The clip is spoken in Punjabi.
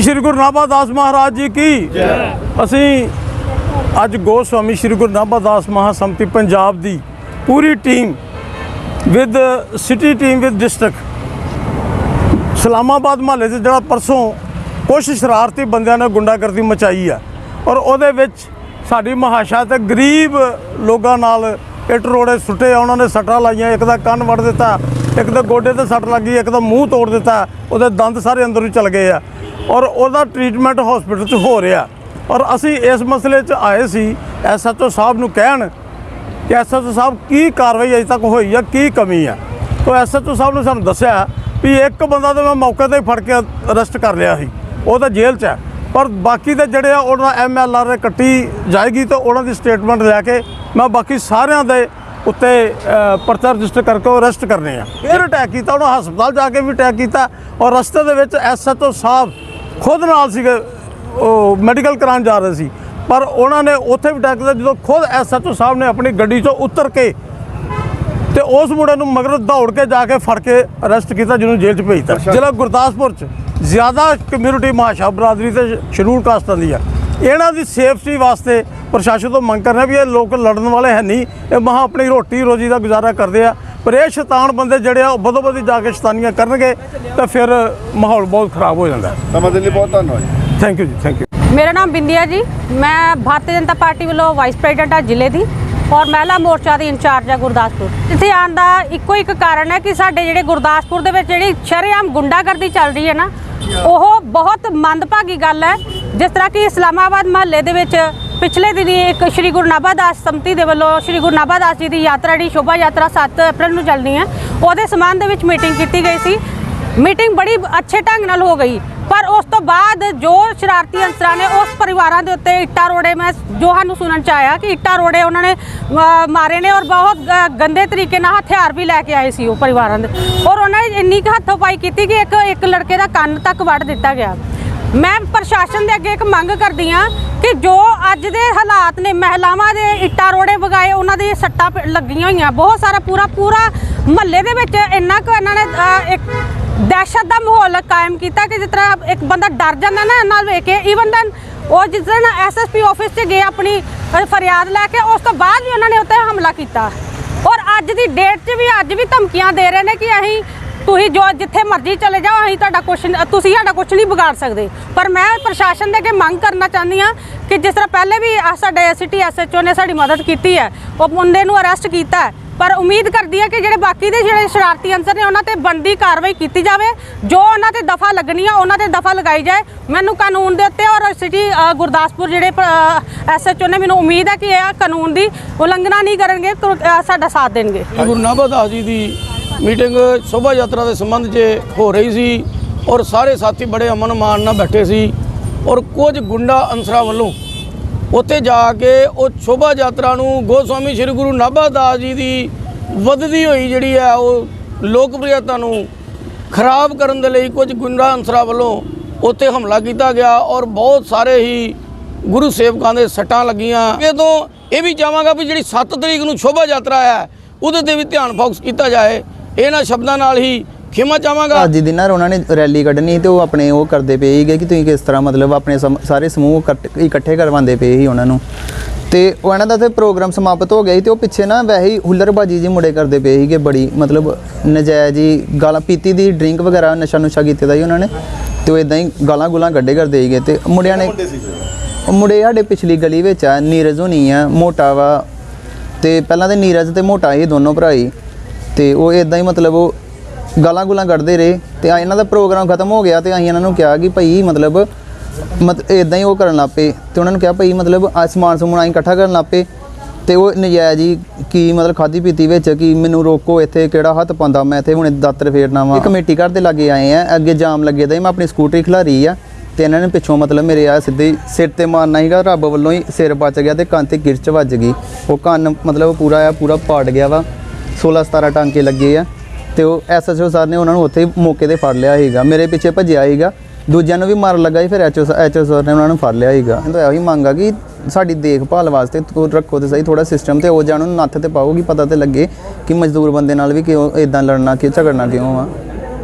ਸ੍ਰੀ ਸ਼੍ਰੀ ਗੁਰੂ ਨਾਭਾਦਾਸ ਮਹਾਰਾਜ ਜੀ ਕੀ? ਅਸੀਂ ਅੱਜ ਗੋਸਵਾਮੀ ਸ਼੍ਰੀ ਗੁਰੂ ਨਾਭਾਦਾਸ ਮਹਾਸਮਿਤੀ ਪੰਜਾਬ ਦੀ ਪੂਰੀ team with city team with district Islamabad ਮਹੱਲੇ 'ਚ ਜਿਹੜਾ ਪਰਸੋਂ ਕੁਛ ਸ਼ਰਾਰਤੀ ਬੰਦਿਆਂ ਨੇ ਗੁੰਡਾਗਰਦੀ ਮਚਾਈ ਆ ਔਰ ਉਹਦੇ ਵਿੱਚ ਸਾਡੀ ਮਹਾਸ਼ਾ ਤੇ ਗਰੀਬ ਲੋਕਾਂ ਨਾਲ ਇੱਟ ਰੋੜੇ ਸੁੱਟੇ ਆ ਉਹਨਾਂ ਨੇ ਸੱਟਾਂ ਲਾਈਆਂ ਇੱਕ ਦਾ ਕੰਨ ਵੜ ਦਿੱਤਾ ਇੱਕ ਦਾ ਗੋਡੇ ਤੇ ਸੱਟ ਲੱਗੀ ਇੱਕ ਦਾ ਮੂੰਹ ਤੋੜ ਦਿੱਤਾ ਉਹਦੇ ਦੰਦ ਸਾਰੇ ਅੰਦਰ ਨੂੰ ਚਲ ਗਏ ਆ। ਔਰ ਉਹਦਾ ਟ੍ਰੀਟਮੈਂਟ ਹਸਪੀਟਲ 'ਚ ਹੋ ਰਿਹਾ। ਔਰ ਅਸੀਂ ਇਸ ਮਸਲੇ 'ਚ ਆਏ ਸੀ ਐਸਐਚਓ ਸਾਹਿਬ ਨੂੰ ਕਹਿਣ ਕਿ ਐਸਐਚਓ ਸਾਹਿਬ ਕੀ ਕਾਰਵਾਈ ਅਜੇ ਤੱਕ ਹੋਈ ਆ, ਕੀ ਕਮੀ ਆ। ਤਾਂ ਐਸਐਚਓ ਸਾਹਿਬ ਨੇ ਸਾਨੂੰ ਦੱਸਿਆ ਵੀ ਇੱਕ ਬੰਦਾ ਤਾਂ ਮੈਂ ਮੌਕੇ ਤੇ ਹੀ ਫੜ ਕੇ ਅਰੈਸਟ ਕਰ ਲਿਆ ਸੀ, ਉਹ ਤਾਂ ਜੇਲ੍ਹ 'ਚ ਹੈ ਪਰ ਬਾਕੀ ਦੇ ਜਿਹੜੇ ਆ, ਉਹਨਾਂ ਐਮਐਲਆਰ ਕੱਟੀ ਜਾਏਗੀ ਤਾਂ ਉਹਨਾਂ ਦੀ ਸਟੇਟਮੈਂਟ ਲੈ ਕੇ ਮੈਂ ਬਾਕੀ ਸਾਰਿਆਂ ਦੇ ਉੱਤੇ ਪਰਚਾ ਰਜਿਸਟਰ ਕਰਕੇ ਅਰੈਸਟ ਕਰਨੇ ਆ। ਫਿਰ ਅਟੈਕ ਕੀਤਾ, ਉਹਨਾਂ ਹਸਪਤਾਲ ਜਾ ਕੇ ਵੀ ਅਟੈਕ ਕੀਤਾ ਔਰ ਰਸਤੇ ਦੇ ਵਿੱਚ ਐਸਐਚਓ ਸਾਹਿਬ ਖੁਦ ਨਾਲ ਸੀਗੇ ਉਹ ਮੈਡੀਕਲ ਕਰਾਉਣ ਜਾ ਰਹੇ ਸੀ। ਪਰ ਉਹਨਾਂ ਨੇ ਉੱਥੇ ਵੀ ਕੀਤਾ ਜਦੋਂ ਖੁਦ ਐਸਐਚਓ ਸਾਹਿਬ ਨੇ ਆਪਣੀ ਗੱਡੀ 'ਚੋਂ ਉਤਰ ਕੇ ਤੇ ਉਸ ਮੁੰਡੇ ਨੂੰ ਮਗਰ ਦੌੜ ਕੇ ਜਾ ਕੇ ਫੜ ਕੇ ਅਰੈਸਟ ਕੀਤਾ ਜਿਹਨੂੰ ਜੇਲ੍ਹ 'ਚ ਭੇਜਤਾ। ਜ਼ਿਲ੍ਹਾ ਗੁਰਦਾਸਪੁਰ 'ਚ। ਜ਼ਿਆਦਾ ਕਮਿਊਨਿਟੀ ਮਹਾਸ਼ਾ ਬਰਾਦਰੀ ਤੇ ਸ਼ਡਿਊਲ ਕਾਸਟਾਂ ਦੀ ਆ। ਇਹਨਾਂ ਦੀ ਸੇਫਟੀ ਵਾਸਤੇ ਪ੍ਰਸ਼ਾਸਨ ਤੋਂ ਮੰਗ ਕਰਨਾ ਵੀ ਇਹ ਲੋਕ ਲੜਨ ਵਾਲੇ ਹੈ ਨਹੀਂ। ਇਹ ਮਹਾ ਆਪਣੀ ਰੋਟੀ ਰੋਜੀ ਦਾ ਗੁਜ਼ਾਰਾ ਕਰਦੇ ਆ। ਪਰ ਇਹ ਸ਼ੈਤਾਨ ਬੰਦੇ ਜਿਹੜੇ ਆ ਉਹ ਬਦੋ ਬਦੀ ਜਾ ਕੇ ਸ਼ੈਤਾਨੀਆਂ ਕਰਨਗੇ ਤਾਂ ਫਿਰ ਮਾਹੌਲ ਬਹੁਤ ਖਰਾਬ ਹੋ ਜਾਂਦਾ। ਸਮਾਂ ਦੇਣ ਲਈ ਬਹੁਤ ਧੰਨਵਾਦ। ਥੈਂਕ ਯੂ ਜੀ ਥੈਂਕ ਯੂ ਮੇਰਾ ਨਾਮ ਬਿੰਦੀਆ ਜੀ। ਮੈਂ ਭਾਰਤੀ ਜਨਤਾ ਪਾਰਟੀ ਵੱਲੋਂ ਵਾਈਸ ਪ੍ਰੈਜ਼ੀਡੈਂਟ ਆ ਜ਼ਿਲ੍ਹੇ ਦੀ ਔਰ ਮਹਿਲਾ ਮੋਰਚਾ ਦੀ ਇੰਚਾਰਜ ਆ ਗੁਰਦਾਸਪੁਰ। ਇੱਥੇ ਆਉਣ ਦਾ ਇੱਕੋ ਇੱਕ ਕਾਰਨ ਹੈ ਕਿ ਸਾਡੇ ਜਿਹੜੇ ਗੁਰਦਾਸਪੁਰ ਦੇ ਵਿੱਚ ਜਿਹੜੀ ਸ਼ਰੇਆਮ ਗੁੰਡਾਗਰਦੀ ਚੱਲ ਰਹੀ ਹੈ ਨਾ ਉਹ ਬਹੁਤ ਮੰਦਭਾਗੀ ਗੱਲ ਹੈ। ਜਿਸ ਤਰ੍ਹਾਂ ਕਿ ਇਸਲਾਮਾਬਾਦ ਮਹੱਲੇ ਦੇ ਵਿੱਚ ਪਿਛਲੇ ਦਿਨੀ ਇੱਕ ਸ਼੍ਰੀ ਗੁਰੂ ਨਾਭਾ ਦਾਸ ਸੰਮਤੀ ਦੇ ਵੱਲੋਂ ਸ਼੍ਰੀ ਗੁਰੂ ਨਾਭਾ ਦਾਸ ਜੀ ਦੀ ਯਾਤਰਾ ਦੀ ਸ਼ੋਭਾ ਯਾਤਰਾ 7 ਅਪ੍ਰੈਲ ਨੂੰ ਚੱਲਣੀ ਹੈ, ਉਹਦੇ ਸੰਬੰਧ ਦੇ ਵਿੱਚ ਮੀਟਿੰਗ ਕੀਤੀ ਗਈ ਸੀ। ਮੀਟਿੰਗ ਬੜੀ ਅੱਛੇ ਢੰਗ ਨਾਲ ਹੋ ਗਈ, ਪਰ ਉਸ ਤੋਂ ਬਾਅਦ ਜੋ ਸ਼ਰਾਰਤੀ ਅੰਸਰਾਂ ਨੇ ਉਸ ਪਰਿਵਾਰਾਂ ਦੇ ਉੱਤੇ ਇੱਟਾਂ ਰੋੜੇ, ਮੈਂ ਜੋ ਸਾਨੂੰ ਸੁਣਨ ਚ ਆਇਆ ਕਿ ਇੱਟਾਂ ਰੋੜੇ ਉਹਨਾਂ ਨੇ ਮਾਰੇ ਨੇ ਔਰ ਬਹੁਤ ਗੰਦੇ ਤਰੀਕੇ ਨਾਲ ਹਥਿਆਰ ਵੀ ਲੈ ਕੇ ਆਏ ਸੀ ਉਹ ਪਰਿਵਾਰਾਂ ਦੇ। ਔਰ ਉਹਨਾਂ ਨੇ ਇੰਨੀ ਕੁ ਹੱਥੋਂ-ਪਾਈ ਕੀਤੀ ਕਿ ਇੱਕ ਇੱਕ ਲੜਕੇ ਦਾ ਕੰਨ ਤੱਕ ਵੱਢ ਦਿੱਤਾ ਗਿਆ। ਮੈਂ ਪ੍ਰਸ਼ਾਸਨ ਦੇ ਅੱਗੇ ਇੱਕ ਮੰਗ ਕਰਦੀ ਹਾਂ ਕਿ ਜੋ ਅੱਜ ਦੇ ਹਾਲਾਤ ਨੇ, ਮਹਿਲਾਵਾਂ ਦੇ ਇੱਟਾਂ ਰੋੜੇ ਵਗਾਏ, ਉਹਨਾਂ ਦੀ ਸੱਟਾਂ ਪ- ਲੱਗੀਆਂ ਹੋਈਆਂ। ਬਹੁਤ ਸਾਰਾ ਪੂਰਾ ਪੂਰਾ ਮਹੱਲੇ ਦੇ ਵਿੱਚ ਇੰਨਾ ਕੁ ਇਹਨਾਂ ਨੇ ਇੱਕ ਦਹਿਸ਼ਤ ਦਾ ਮਾਹੌਲ ਕਾਇਮ ਕੀਤਾ ਕਿ ਜਿਸ ਤਰ੍ਹਾਂ ਇੱਕ ਬੰਦਾ ਡਰ ਜਾਂਦਾ ਨਾ ਇਹਨਾਂ ਨਾਲ ਵੇਖ ਕੇ ਈਵਨ ਦਨ ਉਹ ਜਿਸ ਦਿਨ ਐਸਐਸਪੀ ਆਫਿਸ 'ਚ ਗਏ ਆਪਣੀ ਫਰਿਆਦ ਲੈ ਕੇ, ਉਸ ਤੋਂ ਬਾਅਦ ਵੀ ਉਹਨਾਂ ਨੇ ਉੱਤੇ ਹਮਲਾ ਕੀਤਾ। ਔਰ ਅੱਜ ਦੀ ਡੇਟ 'ਚ ਵੀ, ਅੱਜ ਵੀ ਧਮਕੀਆਂ ਦੇ ਰਹੇ ਨੇ ਕਿ ਅਸੀਂ ਤੁਸੀਂ ਜੋ ਜਿੱਥੇ ਮਰਜ਼ੀ ਚਲੇ ਜਾਓ ਅਸੀਂ ਤੁਹਾਡਾ ਕੁਛ ਨ- ਤੁਸੀਂ ਸਾਡਾ ਕੁਛ ਨਹੀਂ ਵਿਗਾੜ ਸਕਦੇ। ਪਰ ਮੈਂ ਪ੍ਰਸ਼ਾਸਨ ਦੇ ਅੱਗੇ ਮੰਗ ਕਰਨਾ ਚਾਹੁੰਦੀ ਹਾਂ ਕਿ ਜਿਸ ਤਰ੍ਹਾਂ ਪਹਿਲੇ ਵੀ ਆਹ ਸਾਡੇ ਸਿਟੀ ਐਸਐਚਓ ਨੇ ਸਾਡੀ ਮਦਦ ਕੀਤੀ ਹੈ ਉਹ ਮੁੰਡੇ ਨੂੰ ਅਰੈਸਟ ਕੀਤਾ ਹੈ। ਪਰ ਉਮੀਦ ਕਰਦੀ ਹੈ ਕਿ ਜਿਹੜੇ ਬਾਕੀ ਦੇ ਜਿਹੜੇ ਸ਼ਰਾਰਤੀ ਅੰਸਰ ਨੇ ਉਹਨਾਂ ਤੇ ਬੰਦੀ ਕਾਰਵਾਈ ਕੀਤੀ ਜਾਵੇ। ਜੋ ਉਹਨਾਂ ਤੇ ਦਫਾ ਲੱਗਣੀ ਆ ਉਹਨਾਂ ਤੇ ਦਫਾ ਲਗਾਈ ਜਾਏ। ਮੈਨੂੰ ਕਾਨੂੰਨ ਦੇ ਉੱਤੇ ਔਰ ਸਿਟੀ ਅ, ਗੁਰਦਾਸਪੁਰ ਜਿਹੜੇ ਐਸਐਚਓ ਨੇ ਮੈਨੂੰ ਉਮੀਦ ਹੈ ਕਿ ਇਹ ਕਾਨੂੰਨ ਦੀ ਉਲੰਘਣਾ ਨਹੀਂ ਕਰਨਗੇ ਤੁਰ- ਅ, ਸਾਡਾ ਸਾਥ ਦੇਣਗੇ। ਸ੍ਰੀ ਗੁਰੂ ਨਾਭਾਦਾਸ ਜੀ ਦੀ ਮੀਟਿੰਗ ਸ਼ੋਭਾ ਯਾਤਰਾ ਦੇ ਸੰਬੰਧ 'ਚ ਹੋ ਰਹੀ ਸੀ ਔਰ ਸਾਰੇ ਸਾਥੀ ਬੜੇ ਅਮਨ ਮਾਨ ਨਾਲ ਬੈਠੇ ਸੀ ਔਰ ਕੁਝ ਗੁੰਡਾ ਅੰਸਰਾਂ ਵੱਲੋਂ ਉੱਥੇ ਜਾ ਕੇ ਉਹ ਸ਼ੋਭਾ ਯਾਤਰਾ ਨੂੰ ਗੋਸਵਾਮੀ ਸ੍ਰੀ ਗੁਰੂ ਨਾਭਾਦਾਸ ਜੀ ਦੀ ਵੱਧਦੀ ਹੋਈ ਜਿਹੜੀ ਹੈ ਉਹ ਲੋਕਪ੍ਰਿਯਤਾ ਨੂੰ ਖਰਾਬ ਕਰਨ ਦੇ ਲਈ ਕੁਝ ਗੁੰਡਾ ਅੰਸਰਾਂ ਵੱਲੋਂ ਉੱਥੇ ਹਮਲਾ ਕੀਤਾ ਗਿਆ ਔਰ ਬਹੁਤ ਸਾਰੇ ਹੀ ਗੁਰੂ ਸੇਵਕਾਂ ਦੇ ਸੱਟਾਂ ਲੱਗੀਆਂ। ਇਹ ਤੋਂ ਇਹ ਵੀ ਚਾਹਾਂਗਾ ਵੀ ਜਿਹੜੀ 7 ਤਰੀਕ ਨੂੰ ਸ਼ੋਭਾ ਯਾਤਰਾ ਹੈ, ਉਹਦੇ ਤੇ ਵੀ ਧਿਆਨ ਫੋਕਸ ਕੀਤਾ ਜਾਏ। ਇਹਨਾਂ ਸ਼ਬਦਾਂ ਨਾਲ ਹੀ ਖਿਮਾ ਚਾਹਾਂਗਾ। ਅੱਜ ਦੀ ਨਾ ਉਹਨਾਂ ਨੇ ਰੈਲੀ ਕੱਢਣੀ ਤੇ ਉਹ ਆਪਣੇ ਉਹ ਕਰਦੇ ਪਏ ਸੀਗੇ ਕਿ ਤੁਸੀਂ ਕਿਸ ਤਰ੍ਹਾਂ ਮਤਲਬ ਆਪਣੇ ਸਮ- ਸਾਰੇ ਸਮੂਹ ਇਕੱਠ- ਇਕੱਠੇ ਕਰਵਾਉਂਦੇ ਪਏ ਸੀ ਉਹਨਾਂ ਨੂੰ। ਤੇ ਉਹ ਇਹਨਾਂ ਦਾ ਤੇ ਪ੍ਰੋਗਰਾਮ ਸਮਾਪਤ ਹੋ ਗਿਆ ਸੀ ਤੇ ਉਹ ਪਿੱਛੇ ਨਾ ਵੈਸੇ ਹੀ ਹੁੱਲੜਬਾਜੀ ਜੀ ਮੁੰਡੇ ਕਰਦੇ ਪਏ ਸੀਗੇ ਬੜੀ ਮਤਲਬ ਨਜਾਇਜ਼ ਹੀ ਗਾਲਾਂ ਪੀਤੀ ਦੀ ਡਰਿੰਕ ਵਗੈਰਾ ਨਸ਼ਾ ਨੁਸ਼ਾ ਕੀਤੇ ਦਾ ਸੀ ਉਹਨਾਂ ਨੇ। ਤੇ ਉਹ ਇਦਾਂ ਹੀ ਗਾਲਾਂ ਗੁਲਾਂ ਕੱਢੇ ਕਰਦੇ ਸੀਗੇ ਤੇ ਮੁੰਡਿਆਂ ਨੇ ਉਹ ਮੁੰਡੇ ਸਾਡੇ ਪਿਛਲੀ ਗਲੀ ਵਿੱਚ ਆ ਨੀਰਜ ਹੋਣੀ ਆ ਮੋਟਾ ਵਾ। ਤੇ ਪਹਿਲਾਂ ਤੇ ਨੀਰਜ ਤੇ ਮੋਟਾ ਇਹ ਦੋਨੋਂ ਭਰਾ ਹੀ। ਤੇ ਉਹ ਇਦਾਂ ਹੀ ਮਤਲਬ ਉਹ ਗਾਲਾਂ ਗੁਲਾਂ ਕੱਢਦੇ ਰਹੇ ਤੇ ਇਹਨਾਂ ਦਾ ਪ੍ਰੋਗਰਾਮ ਖਤਮ ਹੋ ਗਿਆ ਤੇ ਅਸੀਂ ਇਹਨਾਂ ਨੂੰ ਕਿਹਾ ਕਿ ਭਾਈ ਮਤਲਬ ਮਤ ਇਦਾਂ ਹੀ ਉਹ ਕਰਨ ਲੱਪੇ ਤੇ ਉਹਨਾਂ ਨੂੰ ਕਿਹਾ ਭਾਈ ਮਤਲਬ ਆ ਸਮਾਨ ਸਮੂਨ ਅਸੀਂ ਇਕੱਠਾ ਕਰਨ ਲੱਪੇ ਤੇ ਉਹ ਨਜਾਇਜ਼ ਹੀ ਕੀ ਮਤਲਬ ਖਾਦੀ ਪੀਤੀ ਵਿੱਚ ਕਿ ਮੈਨੂੰ ਰੋਕੋ ਇੱਥੇ ਕਿਹੜਾ ਹੱਥ ਪਾਉਂਦਾ ਮੈਂ ਇੱਥੇ ਹੁਣੇ ਦਾਤਰ ਫੇਰਨਾ ਵਾ। ਕਮੇਟੀ ਘਰ ਦੇ ਲਾਗੇ ਆਏ ਆ ਅੱਗੇ ਜਾਮ ਲੱਗੇ ਦਾ ਸੀ, ਮੈਂ ਆਪਣੀ ਸਕੂਟਰੀ ਖਿਲਾਰੀ ਆ ਤੇ ਇਹਨਾਂ ਨੇ ਪਿੱਛੋਂ ਮਤਲਬ ਮੇਰੇ ਆ ਸਿੱਧੇ ਸਿਰ ਤੇ ਮਾਰਨਾ ਸੀਗਾ ਰੱਬ ਵੱਲੋਂ ਹੀ ਸਿਰ ਬਚ ਗਿਆ ਤੇ ਕੰਨ ਤੇ ਗਿਰਚ ਵੱਜ ਗਈ। ਉਹ ਕੰਨ ਮਤਲਬ ਪੂਰਾ ਆ ਪੂਰਾ ਪਾੜ ਗਿਆ ਵਾ। 16 17 ਟਾਂਕੇ ਲੱਗੇ ਆ ਤੇ ਉਹ ਐਸਐਸਓ ਸਰ ਨੇ ਉਹਨਾਂ ਨੂੰ ਉੱਥੇ ਹੀ ਮੌਕੇ ਤੇ ਫੜ ਲਿਆ ਸੀਗਾ। ਮੇਰੇ ਪਿੱਛੇ ਭੱਜਿਆ ਸੀਗਾ। ਦੂਜਿਆਂ ਨੂੰ ਵੀ ਮਾਰਨ ਲੱਗਾ ਸੀ, ਫਿਰ ਐਚਓ ਐਚਓ ਸਰ ਨੇ ਉਹਨਾਂ ਨੂੰ ਫੜ ਲਿਆ ਸੀਗਾ। ਤਾਂ ਇਹੋ ਹੀ ਮੰਗ ਆ ਕਿ ਸਾਡੀ ਦੇਖਭਾਲ ਵਾਸਤੇ ਰੱਖੋ ਤੇ ਸਹੀ ਥੋੜਾ ਸਿਸਟਮ ਤੇ, ਉਹ ਜਾਣ ਨੂੰ ਨੱਥ ਤੇ ਪਾਓਗੀ ਪਤਾ ਤੇ ਲੱਗੇ ਕਿ ਮਜ਼ਦੂਰ ਬੰਦੇ ਨਾਲ ਵੀ ਕਿਉਂ ਇਦਾਂ ਲੜਨਾ, ਕਿ ਝਗੜਨਾ ਕਿਉਂ ਆ।